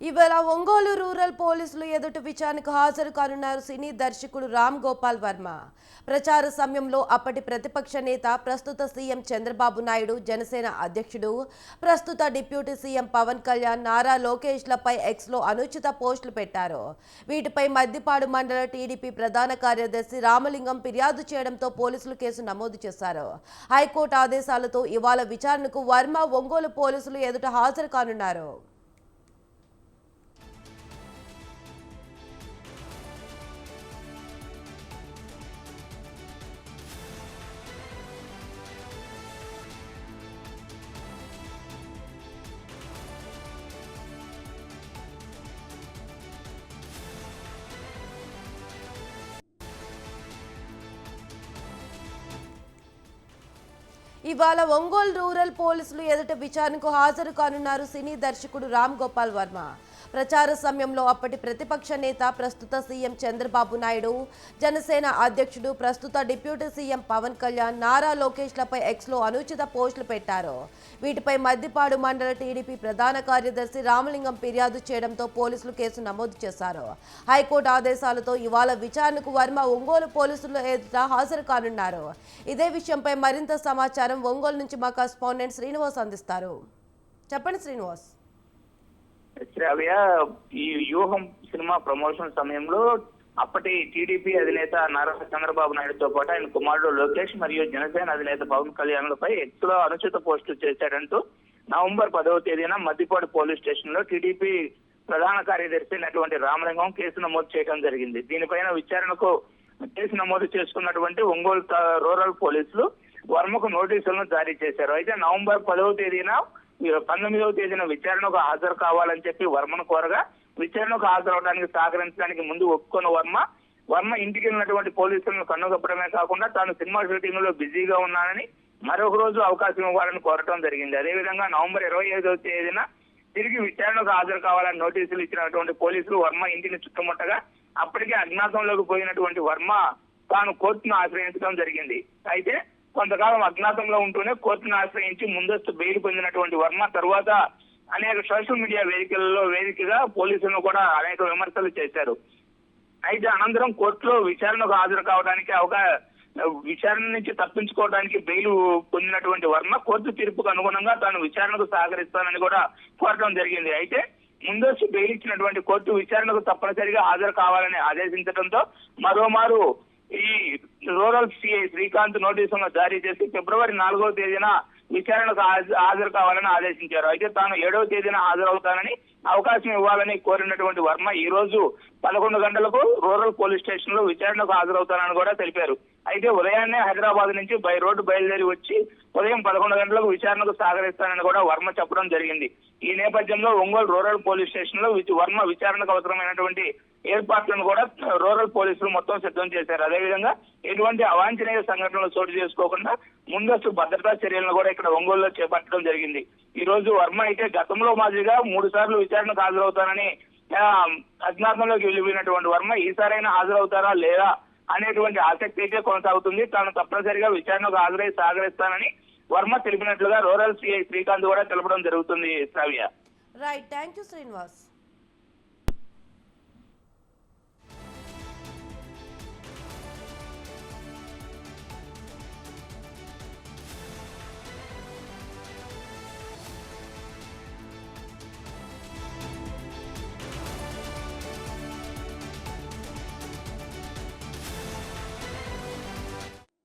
ఇవాళ ఒంగోలు రూరల్ పోలీసులు ఎదుటి విచారణకు హాజరు కానున్నారు సినీ దర్శకుడు రామ్ గోపాల్ వర్మ. ప్రచార సమయంలో అప్పటి ప్రతిపక్ష నేత ప్రస్తుత సీఎం చంద్రబాబు నాయుడు జనసేన అధ్యక్షుడు ప్రస్తుత డిప్యూటీ సీఎం పవన్ కళ్యాణ్ నారా లోకేష్లపై ఎక్స్లో అనుచిత పోస్టులు పెట్టారు. వీటిపై మద్దిపాడు మండల టీడీపీ ప్రధాన కార్యదర్శి రామలింగం ఫిర్యాదు చేయడంతో పోలీసులు కేసు నమోదు చేశారు. హైకోర్టు ఆదేశాలతో ఇవాళ విచారణకు వర్మ ఒంగోలు పోలీసులు ఎదుట హాజరు కానున్నారు. ఇవాళ ఒంగోలు రూరల్ పోలీసులు ఎదుట విచారణకు హాజరు కానున్నారు సినీ దర్శకుడు రామ్ గోపాల్ వర్మ. ప్రచార సమయంలో అప్పటి ప్రతిపక్ష నేత ప్రస్తుత సీఎం చంద్రబాబు నాయుడు జనసేన అధ్యక్షుడు ప్రస్తుత డిప్యూటీ సీఎం పవన్ కళ్యాణ్ నారా లోకేష్లపై ఎక్స్లో అనుచిత పోస్టులు పెట్టారు. వీటిపై మద్దిపాడు మండల టీడీపీ ప్రధాన కార్యదర్శి రామలింగం ఫిర్యాదు చేయడంతో పోలీసులు కేసు నమోదు చేశారు. హైకోర్టు ఆదేశాలతో ఇవాళ విచారణకు వర్మ ఒంగోలు పోలీసుల ఎదుట హాజరు కానున్నారు. ఇదే విషయంపై మరింత సమాచారం ఒంగోలు నుంచి మా కరస్పాండెంట్ శ్రీనివాస్ అందిస్తారు. చెప్పండి శ్రీనివాస్. శ్రావ్య ఈ వ్యూహం సినిమా ప్రమోషన్ సమయంలో అప్పటి టీడీపీ అధినేత నారా చంద్రబాబు నాయుడుతో పాటు ఆయన కుమారుడు లోకేష్ మరియు జనసేన అధినేత పవన్ కళ్యాణ్లపై ఎక్స్లో అనుచిత పోస్టు చేశాడంటూ నవంబర్ పదవ తేదీన మద్దిపాడు పోలీస్ స్టేషన్లో టీడీపీ ప్రధాన కార్యదర్శి అయినటువంటి రామలింగం కేసు నమోదు చేయడం జరిగింది. దీనిపైన విచారణకు కేసు నమోదు చేసుకున్నటువంటి ఒంగోలు రూరల్ పోలీసులు వర్మకు నోటీసులను జారీ చేశారు. అయితే నవంబర్ పదవ తేదీన పంతొమ్మిదవ తేదీన విచారణకు హాజరు కావాలని చెప్పి వర్మను కోరగా విచారణకు హాజరవడానికి సహకరించడానికి ముందు ఒప్పుకున్న వర్మ వర్మ ఇంటికి వెళ్ళినటువంటి పోలీసులను కన్నుగప్పడమే కాకుండా తాను సినిమా షూటింగ్లో బిజీగా ఉన్నానని మరొక రోజు అవకాశం ఇవ్వాలని కోరటం జరిగింది. అదేవిధంగా నవంబర్ ఇరవై ఐదవ తేదీన తిరిగి విచారణకు హాజరు కావాలని నోటీసులు ఇచ్చినటువంటి పోలీసులు వర్మ ఇంటిని చుట్టుముట్టగా అప్పటికే అజ్ఞాతంలోకి పోయినటువంటి వర్మ తాను కోర్టును ఆశ్రయించడం జరిగింది. అయితే కొంతకాలం అజ్ఞాతంలో ఉంటూనే కోర్టును ఆశ్రయించి ముందస్తు బెయిల్ పొందినటువంటి వర్మ తర్వాత అనేక సోషల్ మీడియా వేదికలలో వేదికగా పోలీసులను కూడా అనేక విమర్శలు చేశారు. అయితే అనంతరం కోర్టులో విచారణకు హాజరు కావడానికి అవకా విచారణ నుంచి తప్పించుకోవడానికి బెయిల్ పొందినటువంటి వర్మ కోర్టు తీర్పుకు అనుగుణంగా తాను విచారణకు సహకరిస్తానని కూడా కోరటం జరిగింది. అయితే ముందస్తు బెయిల్ ఇచ్చినటువంటి కోర్టు విచారణకు తప్పనిసరిగా హాజరు కావాలని ఆదేశించడంతో మరోమారు ఈ రూరల్ సిఐ శ్రీకాంత్ నోటీసులను జారీ చేసి ఫిబ్రవరి నాలుగవ తేదీన విచారణకు హాజరు కావాలని ఆదేశించారు. అయితే తాను ఏడవ తేదీన హాజరవుతానని అవకాశం ఇవ్వాలని కోరినటువంటి వర్మ ఈ రోజు పదకొండు గంటలకు రూరల్ పోలీస్ స్టేషన్లో విచారణకు హాజరవుతానని కూడా తెలిపారు. అయితే ఉదయాన్నే హైదరాబాద్ నుంచి బై రోడ్డు బయలుదేరి వచ్చి ఉదయం పదకొండు గంటలకు విచారణకు సహకరిస్తానని కూడా వర్మ చెప్పడం జరిగింది. ఈ నేపథ్యంలో ఒంగోలు రూరల్ పోలీస్ స్టేషన్లో వర్మ విచారణకు అవసరమైనటువంటి ఏర్పాట్లను కూడా రూరల్ పోలీసులు మొత్తం సిద్ధం చేశారు. అదేవిధంగా ఎటువంటి అవాంఛనీయ సంఘటనలు చోటు చేసుకోకుండా ముందస్తు భద్రతా చర్యలను కూడా ఇక్కడ ఒంగోలులో చేపట్టడం జరిగింది. ఈ రోజు వర్మ అయితే గతంలో మాదిరిగా మూడు సార్లు విచారణకు హాజరవుతానని అజ్ఞాతంలోకి వెళ్ళిపోయినటువంటి వర్మ ఈసారైనా హాజరవుతారా లేదా అనేటువంటి ఆసక్తి అయితే కొనసాగుతుంది. తాను తప్పనిసరిగా విచారణకు హాజరై సహకరిస్తానని వర్మ తెలిపినట్లుగా రూరల్ సిఐ శ్రీకాంత్ కూడా తెలపడం జరుగుతుంది Sravya. Right thank you Srinivas